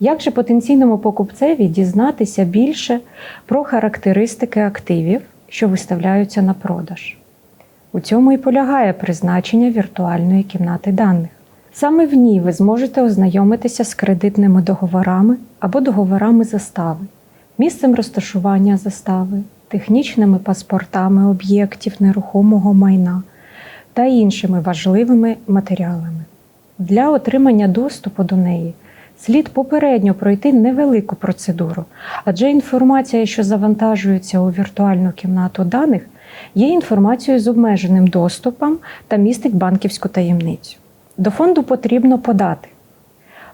Як же потенційному покупцеві дізнатися більше про характеристики активів, що виставляються на продаж? У цьому і полягає призначення віртуальної кімнати даних. Саме в ній ви зможете ознайомитися з кредитними договорами або договорами застави, місцем розташування застави, технічними паспортами об'єктів нерухомого майна та іншими важливими матеріалами. Для отримання доступу до неї слід попередньо пройти невелику процедуру, адже інформація, що завантажується у віртуальну кімнату даних, є інформацією з обмеженим доступом та містить банківську таємницю. До фонду потрібно подати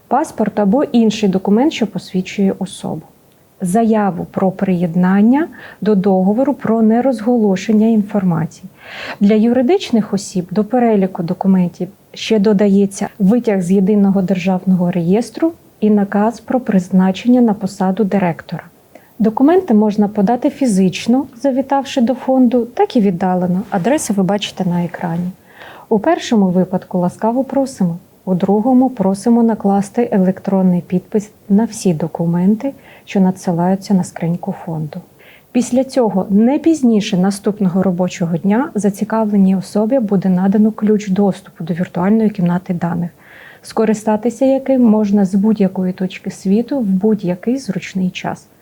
паспорт або інший документ, що посвідчує особу, заяву про приєднання до договору про нерозголошення інформації. Для юридичних осіб до переліку документів ще додається витяг з єдиного державного реєстру і наказ про призначення на посаду директора. Документи можна подати фізично, завітавши до фонду, так і віддалено. Адреси ви бачите на екрані. У першому випадку ласкаво просимо, у другому просимо накласти електронний підпис на всі документи, що надсилаються на скриньку фонду. Після цього не пізніше наступного робочого дня зацікавленій особі буде надано ключ доступу до віртуальної кімнати даних, скористатися яким можна з будь-якої точки світу в будь-який зручний час.